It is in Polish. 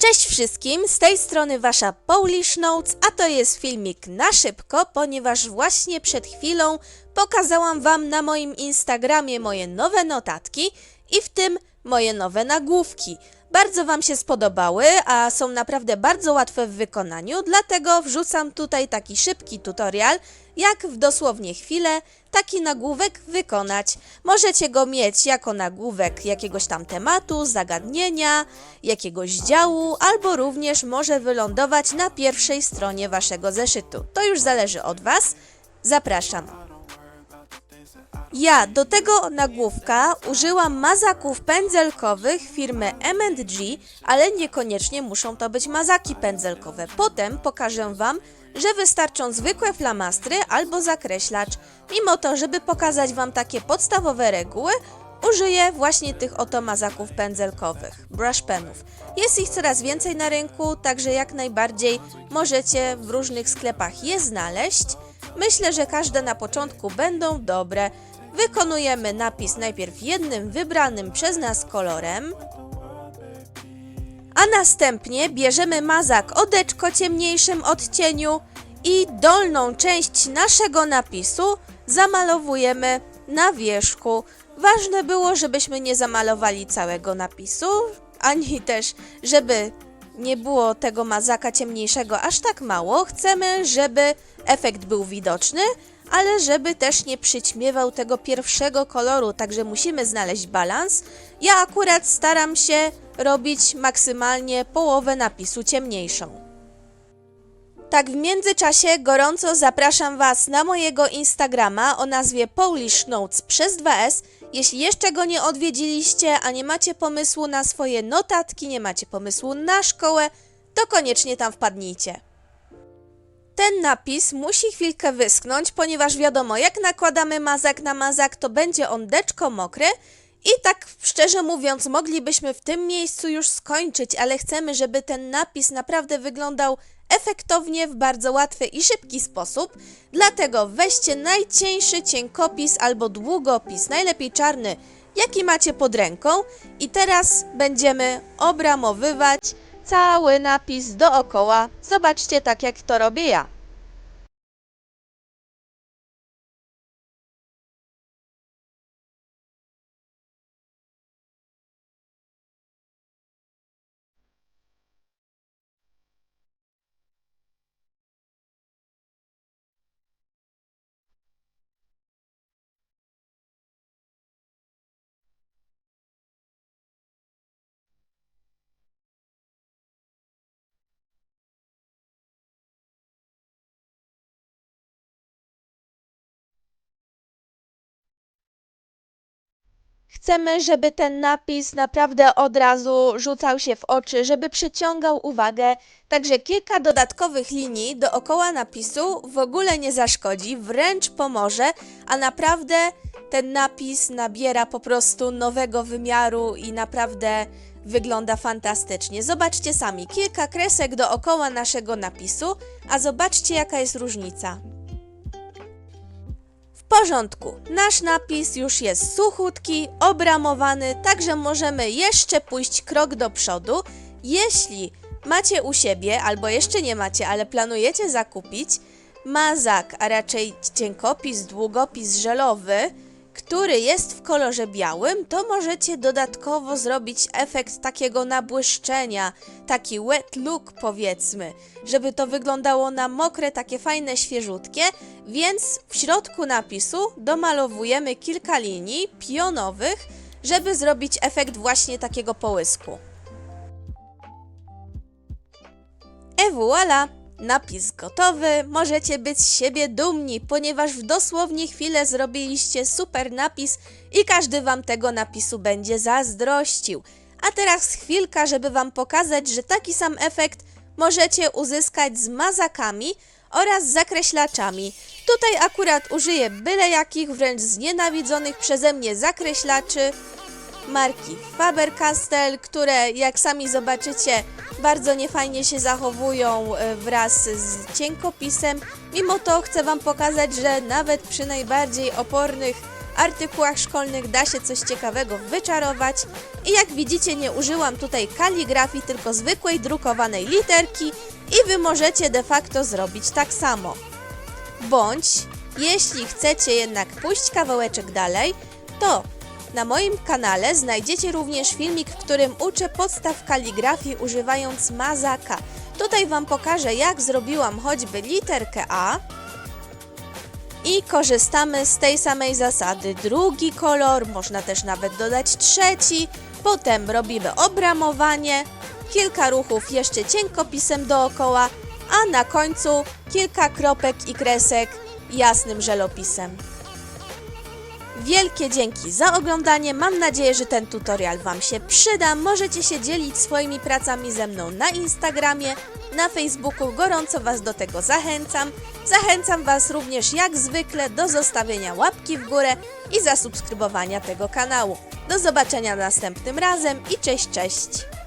Cześć wszystkim, z tej strony wasza Polish Notes, a to jest filmik na szybko, ponieważ właśnie przed chwilą pokazałam wam na moim Instagramie moje nowe notatki i w tym moje nowe nagłówki. Bardzo wam się spodobały, a są naprawdę bardzo łatwe w wykonaniu, dlatego wrzucam tutaj taki szybki tutorial, jak w dosłownie chwilę taki nagłówek wykonać. Możecie go mieć jako nagłówek jakiegoś tam tematu, zagadnienia, jakiegoś działu, albo również może wylądować na pierwszej stronie waszego zeszytu. To już zależy od was. Zapraszam. Ja do tego nagłówka użyłam mazaków pędzelkowych firmy M&G, ale niekoniecznie muszą to być mazaki pędzelkowe. Potem pokażę Wam, że wystarczą zwykłe flamastry albo zakreślacz. Mimo to, żeby pokazać Wam takie podstawowe reguły, użyję właśnie tych oto mazaków pędzelkowych, brush penów. Jest ich coraz więcej na rynku, także jak najbardziej możecie w różnych sklepach je znaleźć. Myślę, że każde na początku będą dobre. Wykonujemy napis najpierw jednym wybranym przez nas kolorem, a następnie bierzemy mazak o deczko ciemniejszym odcieniu i dolną część naszego napisu zamalowujemy na wierzchu. Ważne było, żebyśmy nie zamalowali całego napisu, ani też, żeby nie było tego mazaka ciemniejszego aż tak mało. Chcemy, żeby efekt był widoczny, ale żeby też nie przyćmiewał tego pierwszego koloru, także musimy znaleźć balans. Ja akurat staram się robić maksymalnie połowę napisu ciemniejszą. Tak w międzyczasie gorąco zapraszam Was na mojego Instagrama o nazwie Polish Notes przez 2S. Jeśli jeszcze go nie odwiedziliście, a nie macie pomysłu na swoje notatki, nie macie pomysłu na szkołę, to koniecznie tam wpadnijcie. Ten napis musi chwilkę wyschnąć, ponieważ wiadomo, jak nakładamy mazak na mazak, to będzie on deczko mokry. I tak szczerze mówiąc, moglibyśmy w tym miejscu już skończyć, ale chcemy, żeby ten napis naprawdę wyglądał efektownie, w bardzo łatwy i szybki sposób. Dlatego weźcie najcieńszy cienkopis albo długopis, najlepiej czarny, jaki macie pod ręką. I teraz będziemy obramowywać cały napis dookoła. Zobaczcie tak, jak to robię ja. Chcemy, żeby ten napis naprawdę od razu rzucał się w oczy, żeby przyciągał uwagę. Także kilka dodatkowych linii dookoła napisu w ogóle nie zaszkodzi, wręcz pomoże, a naprawdę ten napis nabiera po prostu nowego wymiaru i naprawdę wygląda fantastycznie. Zobaczcie sami, kilka kresek dookoła naszego napisu, a zobaczcie jaka jest różnica. Porządku, nasz napis już jest suchutki, obramowany, także możemy jeszcze pójść krok do przodu. Jeśli macie u siebie, albo jeszcze nie macie, ale planujecie zakupić mazak, a raczej cienkopis, długopis żelowy, który jest w kolorze białym, to możecie dodatkowo zrobić efekt takiego nabłyszczenia, taki wet look powiedzmy, żeby to wyglądało na mokre, takie fajne, świeżutkie, więc w środku napisu domalowujemy kilka linii pionowych, żeby zrobić efekt właśnie takiego połysku. Et voilà! Napis gotowy, możecie być z siebie dumni, ponieważ w dosłownie chwilę zrobiliście super napis i każdy wam tego napisu będzie zazdrościł. A teraz chwilka, żeby wam pokazać, że taki sam efekt możecie uzyskać z mazakami oraz zakreślaczami. Tutaj akurat użyję byle jakich, wręcz znienawidzonych przeze mnie zakreślaczy marki Faber-Castell, które jak sami zobaczycie bardzo niefajnie się zachowują e, wraz z cienkopisem. Mimo to chcę Wam pokazać, że nawet przy najbardziej opornych artykułach szkolnych da się coś ciekawego wyczarować. I jak widzicie, nie użyłam tutaj kaligrafii, tylko zwykłej drukowanej literki i wy możecie de facto zrobić tak samo. Bądź, jeśli chcecie jednak pójść kawałeczek dalej, to na moim kanale znajdziecie również filmik, w którym uczę podstaw kaligrafii używając mazaka. Tutaj Wam pokażę, jak zrobiłam choćby literkę A i korzystamy z tej samej zasady. Drugi kolor, można też nawet dodać trzeci, potem robimy obramowanie, kilka ruchów jeszcze cienkopisem dookoła, a na końcu kilka kropek i kresek jasnym żelopisem. Wielkie dzięki za oglądanie. Mam nadzieję, że ten tutorial Wam się przyda. Możecie się dzielić swoimi pracami ze mną na Instagramie, na Facebooku. Gorąco Was do tego zachęcam. Zachęcam Was również jak zwykle do zostawienia łapki w górę i zasubskrybowania tego kanału. Do zobaczenia następnym razem i cześć, cześć!